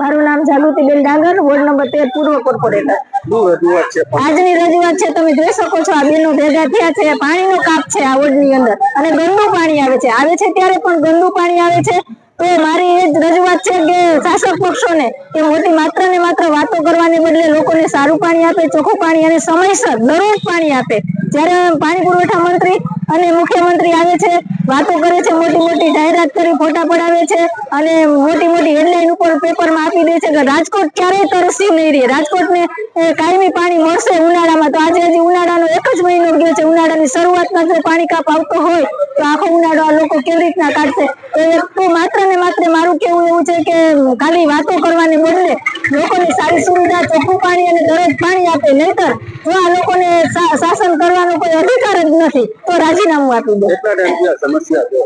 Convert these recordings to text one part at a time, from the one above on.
મારું નામ જાગૃતિબેન ડાંગર, વોર્ડ નંબર તેર, પૂર્વ કોર્પોરેટર. આજની રજૂઆત છે, તમે જોઈ શકો છો, આ બેનો ભેગા થયા છે, પાણીનો કાપ છે આ વોર્ડની અંદર. અને ગંદુ પાણી આવે છે. આવે છે ત્યારે પણ ગંદુ પાણી આવે છે. તો મારી એ જ રજૂઆત છે કે શાસક પક્ષોને કે મોટી માત્ર ને માત્ર વાતો કરવાને બદલે લોકોને સારું પાણી આપે, ચોખ્ખું પાણી અને સમયસર દરરોજ પાણી આપે. જ્યારે પાણી પુરવઠા મંત્રી અને મુખ્યમંત્રી આવે છે, વાતો કરે છે, મોટી મોટી જાહેરાત કરી, ફોટા પડાવે છે અને મોટી મોટી હેડલાઇન ઉપર પેપરમાં આપી દે છે કે રાજકોટ ક્યારેય તરસી નહીં રહે. રાજકોટને કાયમી પાણી મળશે ઉનાળામાં. તો આજે હજી ઉનાળાનો એક જ મહિનો ગયો છે. ઉનાળાની શરૂઆતમાં જો પાણી કાપ આવતો હોય, તો આખો ઉનાળો આ લોકો કેવી રીતના કાઢશે? તો માત્ર ને માત્ર મારું કેવું એવું છે કે ખાલી વાતો કરવાને બદલે લોકોની સારી સુવિધા ચોખ્ખું પાણી અને દરરોજ પાણી આપે. નહીતર જો આ લોકોને શાસન કરવાનો કોઈ અધિકાર જ નથી તો રાજીનામું આપી દે.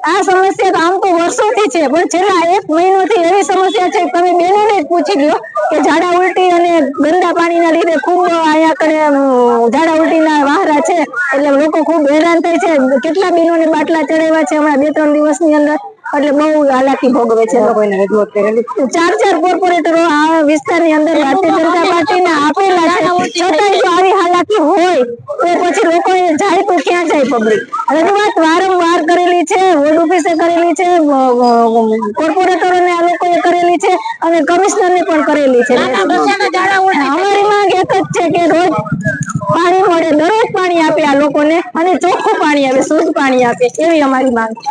આ સમસ્યા તો આમ તો વર્ષોથી છે પણ છેલ્લા એક મહિનોથી એવી સમસ્યા છે તમે બેનોને જ પૂછી લ્યો કે ઝાડા ઉલટી અને ગંદા પાણીના લીધે ખૂબ અહીંયા કને અમ, ઝાડા ઉલટીના વાહરા છે એટલે લોકો ખૂબ હેરાન થાય છે. કેટલા બેનોને બાટલા ચડાવ્યા છે હમણાં બે ત્રણ દિવસની અંદર? એટલે બહુ હાલાકી ભોગવે છે લોકોને રજૂઆત કરેલી. ચાર ચાર કોર્પોરેટરો આ વિસ્તારની અંદર ભારતીય જનતા પાર્ટીને આપેલા છે. છતાં જો આવી હાલાકી હોય તો પછી લોકો જાય તો ક્યાં જાય પબ્લિક રજૂઆત વારંવાર કરેલી છે વોર્ડ ઓફિસે કરેલી છે કોર્પોરેટરોને આ લોકોએ કરેલી છે અને કમિશનરને પણ કરેલી છે. અમારી માંગ એક જ છે કે રોજ પાણી મળે દરરોજ પાણી આપે આ લોકોને અને ચોખ્ખું પાણી આપે શુદ્ધ પાણી આપે એવી અમારી માંગ છે.